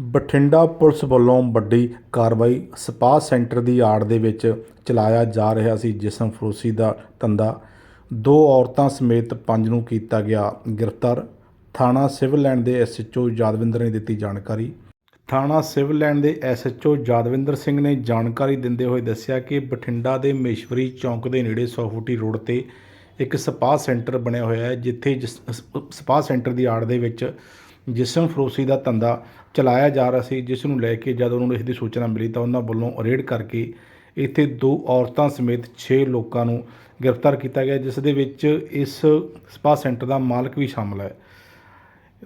Bathinda police ਵੱਲੋਂ ਵੱਡੀ ਕਾਰਵਾਈ ਸਪਾ ਸੈਂਟਰ ਦੀ ਆੜ ਦੇ ਵਿੱਚ ਚਲਾਇਆ ਜਾ ਰਿਹਾ ਸੀ ਜਿਸਮ ਫਰੋਸ਼ੀ ਦਾ ਧੰਦਾ। ਦੋ ਔਰਤਾਂ ਸਮੇਤ ਪੰਜ ਨੂੰ ਕੀਤਾ ਗਿਆ ਗ੍ਰਿਫਤਾਰ। ਥਾਣਾ ਸਿਵਲ ਲਾਈਨ ਦੇ ਐਸਐਚਓ ਯਾਦਵਿੰਦਰ ਨੇ ਦਿੱਤੀ ਜਾਣਕਾਰੀ। ਥਾਣਾ ਸਿਵਲ ਲਾਈਨ ਦੇ ਐਸਐਚਓ ਯਾਦਵਿੰਦਰ ਸਿੰਘ ਨੇ ਜਾਣਕਾਰੀ ਦਿੰਦੇ ਹੋਏ ਦੱਸਿਆ ਕਿ ਬਠਿੰਡਾ ਦੇ ਮੇਸ਼ਵਰੀ ਚੌਂਕ ਦੇ ਨੇੜੇ 100 ਫੁੱਟੀ ਰੋਡ ਤੇ ਇੱਕ ਸਪਾ ਸੈਂਟਰ ਬਣਿਆ ਹੋਇਆ ਹੈ, ਜਿੱਥੇ ਜਿਸ ਸਪਾ ਸੈਂਟਰ ਦੀ ਆੜ ਦੇ ਵਿੱਚ ਜਿਸਮ ਫਰੋਸ਼ੀ ਦਾ ਧੰਦਾ ਚਲਾਇਆ ਜਾ ਰਿਹਾ ਸੀ, ਜਿਸ ਨੂੰ ਲੈ ਕੇ ਜਦ ਉਹਨਾਂ ਨੂੰ ਇਸ ਦੀ ਸੂਚਨਾ ਮਿਲੀ ਤਾਂ ਉਹਨਾਂ ਵੱਲੋਂ ਰੇਡ ਕਰਕੇ ਇੱਥੇ ਦੋ ਔਰਤਾਂ ਸਮੇਤ 6 ਲੋਕਾਂ ਨੂੰ ਗ੍ਰਿਫਤਾਰ ਕੀਤਾ ਗਿਆ, ਜਿਸ ਦੇ ਵਿੱਚ ਇਸ ਸਪਾ ਸੈਂਟਰ ਦਾ ਮਾਲਕ ਵੀ ਸ਼ਾਮਲ ਹੈ।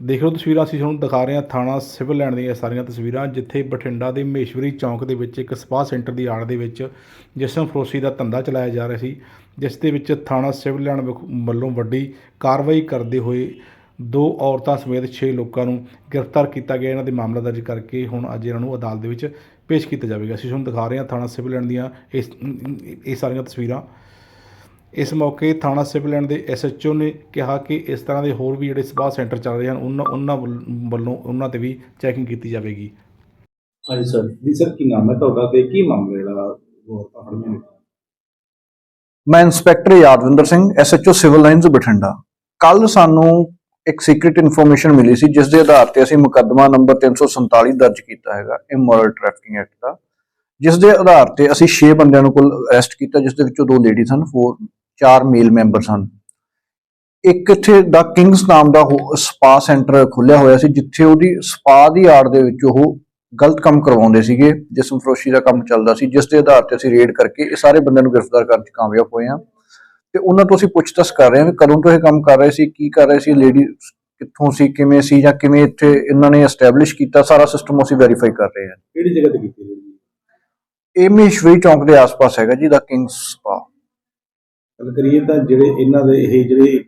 ਦੇਖ ਲਓ ਤਸਵੀਰਾਂ, ਅਸੀਂ ਤੁਹਾਨੂੰ ਦਿਖਾ ਰਹੇ ਹਾਂ ਥਾਣਾ ਸਿਵਲ ਲੈਣ ਦੀਆਂ ਸਾਰੀਆਂ ਤਸਵੀਰਾਂ, ਜਿੱਥੇ ਬਠਿੰਡਾ ਦੇ ਮਹੇਸ਼ਵਰੀ ਚੌਂਕ ਦੇ ਵਿੱਚ ਇੱਕ ਸਪਾ ਸੈਂਟਰ ਦੀ ਆੜ ਦੇ ਵਿੱਚ ਜਿਸਮ ਫਰੋਸ਼ੀ ਦਾ ਧੰਦਾ ਚਲਾਇਆ ਜਾ ਰਿਹਾ ਸੀ, ਜਿਸ ਦੇ ਵਿੱਚ ਥਾਣਾ ਸਿਵਲ ਲੈਣ ਵਖ- ਵੱਲੋਂ ਵੱਡੀ ਕਾਰਵਾਈ ਕਰਦੇ ਹੋਏ ਦੋ ਔਰਤਾਂ ਸਮੇਤ 6 ਲੋਕਾਂ ਨੂੰ ਗ੍ਰਿਫਤਾਰ ਕੀਤਾ ਗਿਆ। ਇਹਨਾਂ ਦੇ ਮਾਮਲਾ ਦਰਜ ਕਰਕੇ ਹੁਣ ਅੱਜ ਇਹਨਾਂ ਨੂੰ ਅਦਾਲਤ ਦੇ ਵਿੱਚ ਪੇਸ਼ ਕੀਤਾ ਜਾਵੇਗਾ। ਅਸੀਂ ਤੁਹਾਨੂੰ ਦਿਖਾ ਰਹੇ ਹਾਂ ਥਾਣਾ ਸਿਵਲ ਲਾਈਨ ਦੀਆਂ ਇਸ ਇਹ ਸਾਰੀਆਂ ਤਸਵੀਰਾਂ। ਇਸ ਮੌਕੇ ਥਾਣਾ ਸਿਵਲ ਲਾਈਨ ਦੇ ਐਸਐਚਓ ਨੇ ਕਿਹਾ ਕਿ ਇਸ ਤਰ੍ਹਾਂ ਦੇ ਹੋਰ ਵੀ ਜਿਹੜੇ ਸਪਾ ਸੈਂਟਰ ਚੱਲ ਰਹੇ ਹਨ ਉਹਨਾਂ ਉਹਨਾਂ ਵੱਲ- ਵੱਲੋਂ ਉਹਨਾਂ ਤੇ ਵੀ ਚੈਕਿੰਗ ਕੀਤੀ ਜਾਵੇਗੀ। ਹਾਂਜੀ ਸਰ। ਜੀ ਸਰ ਕੀ ਨਾਮ ਹੈ ਤੁਹਾਡਾ ਤੇ ਕੀ ਮਾਮਲਾ ਜਿਹੜਾ ਉਹ ਆਪਾਂ ਫੜੀਆਂ ਨੇ ਮੈਂ inspector Yadvinder Singh SHO civil lines Bathinda. ਕੱਲ ਸਾਨੂੰ ਇੱਕ ਸੀਕ੍ਰੀਟ ਇਨਫੋਰਮੇਸ਼ਨ ਮਿਲੀ ਸੀ ਜਿਸ ਦੇ ਆਧਾਰ ਤੇ ਅਸੀਂ ਮੁਕੱਦਮਾ ਨੰਬਰ 347 ਦਰਜ ਕੀਤਾ ਹੈਗਾ ਇਮੋਰਲ ਟ੍ਰੈਫਿਕਿੰਗ ਐਕਟ ਦਾ ਜਿਸ ਦੇ ਆਧਾਰ ਤੇ ਅਸੀਂ 6 ਬੰਦਿਆਂ ਨੂੰ ਕੁੱਲ ਅਰੈਸਟ ਕੀਤਾ ਜਿਸ ਦੇ ਵਿੱਚੋਂ ਦੋ ਲੇਡੀਜ਼ ਹਨ ਫੋਰ ਚਾਰ ਮੇਲ ਮੈਂਬਰ ਹਨ ਇੱਕ ਇੱਥੇ ਦਾ ਕਿੰਗਸ ਨਾਮ ਦਾ ਸਪਾ ਸੈਂਟਰ ਖੁੱਲਿਆ ਹੋਇਆ ਸੀ, ਜਿੱਥੇ ਉਹਦੀ ਸਪਾ ਦੀ ਆੜ ਦੇ ਵਿੱਚ ਉਹ ਗਲਤ ਕੰਮ ਕਰਵਾਉਂਦੇ ਸੀਗੇ, ਜਿਸਮ ਫਰੋਸ਼ੀ ਦਾ ਕੰਮ ਚੱਲਦਾ ਸੀ ਜਿਸ ਦੇ ਆਧਾਰ ਤੇ ਅਸੀਂ ਰੇਡ ਕਰਕੇ ਇਹ ਸਾਰੇ ਬੰਦਿਆਂ ਨੂੰ ਗ੍ਰਿਫਤਾਰ ਕਰਨ 'ਚ ਕਾਮਯਾਬ ਹੋਏ ਹਾਂ। ਤੇ ਉਹਨਾਂ ਤੋਂ ਅਸੀਂ ਪੁੱਛਤਾਛ ਕਰ ਰਹੇ ਹਾਂ ਕਿ ਕਦੋਂ ਤੋਂ ਇਹ ਕੰਮ ਕਰ ਰਹੇ ਸੀ ਕੀ ਕਰ ਰਹੇ ਸੀ ਲੇਡੀ ਕਿੱਥੋਂ ਸੀ ਕਿਵੇਂ ਸੀ ਜਾਂ ਕਿਵੇਂ ਇੱਥੇ ਇਹਨਾਂ ਨੇ ਐਸਟੈਬਲਿਸ਼ ਕੀਤਾ ਸਾਰਾ ਸਿਸਟਮ ਅਸੀਂ ਵੈਰੀਫਾਈ ਕਰ ਰਹੇ ਹਾਂ। ਕਿਹੜੀ ਜਗ੍ਹਾ ਤੇ ਕੀਤੀ ਜੀ ਇਹ ਮਹੇਸ਼ਵਰੀ ਚੌਂਕ ਦੇ ਆਸ-ਪਾਸ ਹੈਗਾ ਜੀ ਦਾ ਕਿੰਗਸ ਸਪਾ। ਗੱਲ ਕਰੀਏ ਤਾਂ ਜਿਹੜੇ ਇਹਨਾਂ ਦੇ ਇਹ ਜਿਹੜੇ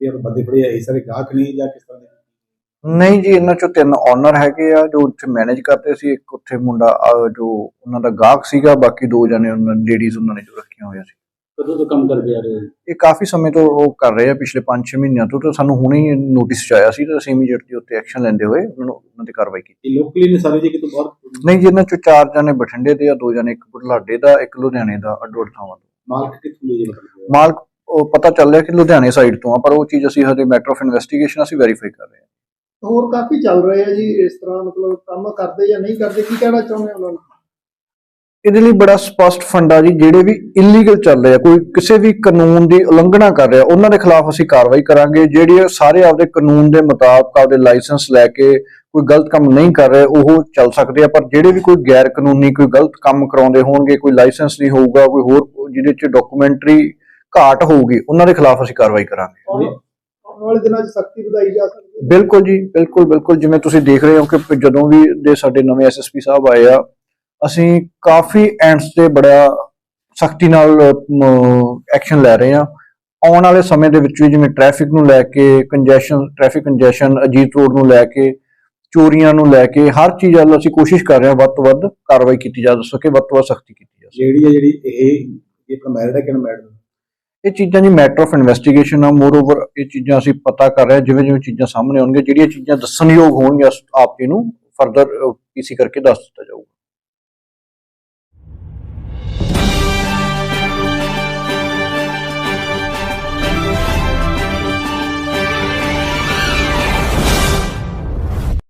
ਇਹ ਬੰਦੇ ਫੜੇ ਆ ਇਹ ਸਾਰੇ ਗਾਹਕ ਨਹੀਂ ਜਾਂ ਕਿਸ ਤਰ੍ਹਾਂ ਦੇ? ਨਹੀਂ ਜੀ ਇਹਨਾਂ ਚੋਂ ਤਿੰਨ ਓਨਰ ਹੈਗੇ ਆ ਜੋ ਉੱਥੇ ਮੈਨੇਜ ਕਰਦੇ ਸੀ ਇੱਕ ਉੱਥੇ ਮੁੰਡਾ ਜੋ ਉਹਨਾਂ ਦਾ ਗਾਹਕ ਸੀਗਾ ਬਾਕੀ ਦੋ ਜਣੇ ਉਹਨਾਂ ਲੇਡੀਜ਼ ਉਹਨਾਂ ਨੇ ਜੋ ਰੱਖੀਆਂ ਹੋਈਆਂ ਸੀ। ਕਦੋਂ ਤੋਂ ਕੰਮ ਕਰਦੇ ਆ ਰਹੇ ਇਹ ਕਾਫੀ ਸਮੇਂ ਤੋਂ ਉਹ ਕਰ ਰਹੇ ਆ ਪਿਛਲੇ 5-6 ਮਹੀਨਿਆਂ ਤੋਂ ਤਾਂ ਸਾਨੂੰ ਹੁਣੇ ਹੀ ਨੋਟਿਸ ਚ ਆਇਆ ਸੀ ਤਾਂ ਅਸੀਂ ਇਮੀਡੀਏਟਲੀ ਉੱਤੇ ਐਕਸ਼ਨ ਲੈਂਦੇ ਹੋਏ ਉਹਨਾਂ ਨੂੰ ਉਹਨਾਂ ਤੇ ਕਾਰਵਾਈ ਕੀਤੀ। ਇਹ ਲੋਕਲੀ ਨੇ ਸਾਰੇ ਜੀ ਕਿਤੋਂ ਬਾਹਰ? ਨਹੀਂ ਜੀ ਇਹਨਾਂ ਚੋਂ ਚਾਰ ਜਣੇ ਬਠਿੰਡੇ ਦੇ ਆ ਦੋ ਜਣੇ ਇੱਕ ਬੁਢਲਾਡੇ ਦਾ ਇੱਕ ਲੁਧਿਆਣੇ ਦਾ ਅੱਡੋ ਅੱਡ ਥਾਵਾਂ ਤੋਂ। ਮਾਲਕ ਕਿੱਥੋਂ ਮਤਲਬ ਮਾਲਕ ਉਹ ਪਤਾ ਚੱਲ ਰਿਹਾ ਕਿ ਲੁਧਿਆਣੇ ਸਾਈਡ ਤੋਂ ਆ ਪਰ ਉਹ ਚੀਜ਼ ਅਸੀਂ ਹਜੇ ਮੈਟਰ ਆਫ ਇਨਵੈਸਟੀਗੇਸ਼ਨ ਅਸੀਂ ਵੈਰੀਫਾਈ ਕਰ ਰਹੇ ਹਾਂ। ਹੋਰ ਕਾਫੀ ਚੱਲ ਰਹੇ ਆ ਜੀ ਇਸ ਤਰ੍ਹਾਂ ਮਤਲਬ ਕੰਮ ਕਰਦੇ ਜਾਂ ਨਹੀਂ ਕਰਦੇ ਕੀ ਕਹਿਣਾ ਚਾਹੁੰਦੇ ਉਹਨਾਂ ਨੂੰ? ਇਹਦੇ ਲਈ ਬੜਾ ਸਪਸ਼ਟ ਫੰਡਾ ਜੀ ਜਿਹੜੇ ਵੀ ਇਲੀਗਲ ਚੱਲ ਰਹੇ ਆ ਕੋਈ ਕਿਸੇ ਵੀ ਕਾਨੂੰਨ ਦੀ ਉਲੰਘਣਾ ਕਰ ਰਿਹਾ ਉਹਨਾਂ ਦੇ ਖਿਲਾਫ ਅਸੀਂ ਕਾਰਵਾਈ ਕਰਾਂਗੇ। ਜਿਹੜੇ ਸਾਰੇ ਆਪਦੇ ਕਾਨੂੰਨ ਦੇ ਮੁਤਾਬਕ ਆਪਦੇ ਲਾਇਸੈਂਸ ਲੈ ਕੇ ਕੋਈ ਗਲਤ ਕੰਮ ਨਹੀਂ ਕਰ ਰਹੇ ਉਹ ਚੱਲ ਸਕਦੇ ਆ। ਪਰ ਜਿਹੜੇ ਵੀ ਕੋਈ ਗੈਰ ਕਾਨੂੰਨੀ ਕੋਈ ਗਲਤ ਕੰਮ ਕਰਾਉਂਦੇ ਹੋਣਗੇ ਕੋਈ ਲਾਇਸੈਂਸ ਨਹੀਂ ਹੋਊਗਾ ਕੋਈ ਹੋਰ ਜਿਹਦੇ ਚ ਡਾਕੂਮੈਂਟਰੀ ਘਾਟ ਹੋਊਗੀ ਉਹਨਾਂ ਦੇ ਖਿਲਾਫ ਅਸੀਂ ਕਾਰਵਾਈ ਕਰਾਂਗੇ। ਆਉਣ ਆਉਣ ਵਾਲੇ ਦਿਨਾਂ 'ਚ ਸਖਤੀ ਵਧਾਈ ਜਾ ਸਕਦੀ ਹੈ। ਬਿਲਕੁਲ ਜੀ ਬਿਲਕੁਲ ਬਿਲਕੁਲ। ਜਿਵੇਂ ਤੁਸੀਂ ਦੇਖ ਰਹੇ ਹੋ ਕਿ ਜਦੋਂ ਵੀ ਦੇ ਸਾਡੇ ਨਵੇਂ ਐਸਐਸਪੀ ਸਾਹਿਬ ਆਏ ਆ ਅਸੀਂ ਕਾਫੀ ਐਂਡਸ ਤੇ ਬੜਾ ਸਖਤੀ ਨਾਲ ਐਕਸ਼ਨ ਲੈ ਰਹੇ ਆ ਆਉਣ ਵਾਲੇ ਸਮੇਂ ਦੇ ਵਿੱਚ ਵੀ ਜਿਵੇਂ ਟ੍ਰੈਫਿਕ ਨੂੰ ਲੈ ਕੇ congestion traffic congestion Ajit road ਨੂੰ ਲੈ ਕੇ ਚੋਰੀਆਂ ਨੂੰ ਲੈ ਕੇ ਹਰ ਚੀਜ਼ ਵੱਲ ਅਸੀਂ ਕੋਸ਼ਿਸ਼ ਕਰ ਰਹੇ ਹਾਂ ਵੱਧ ਤੋਂ ਵੱਧ ਕਾਰਵਾਈ ਕੀਤੀ ਜਾ ਸਕੇ ਵੱਧ ਤੋਂ ਵੱਧ ਸਖਤੀ ਕੀਤੀ ਜਾ ਸਕੇ। ਜਿਹੜੀ ਹੈ ਜਿਹੜੀ ਇਹ ਇਹ ਮੈਰਿਡ ਹੈ ਕਿ ਅਨਮੈਰਿਡ ਇਹ ਚੀਜ਼ਾਂ ਜੀ ਮੈਟਰ ਆਫ ਇਨਵੈਸਟੀਗੇਸ਼ਨ ਆ। ਮੋਰ ਓਵਰ ਇਹ ਚੀਜ਼ਾਂ ਅਸੀਂ ਪਤਾ ਕਰ ਰਹੇ ਹਾਂ ਜਿਵੇਂ ਜਿਵੇਂ ਚੀਜ਼ਾਂ ਸਾਹਮਣੇ ਆਉਣਗੀਆਂ ਜਿਹੜੀਆਂ ਚੀਜ਼ਾਂ ਦੱਸਣਯੋਗ ਹੋਣਗੀਆਂ ਆਪ ਜੀ ਨੂੰ ਫਰਦਰ ਪੀਸੀ ਕਰਕੇ ਦੱਸ ਦਿੱਤਾ ਜਾਊਗਾ।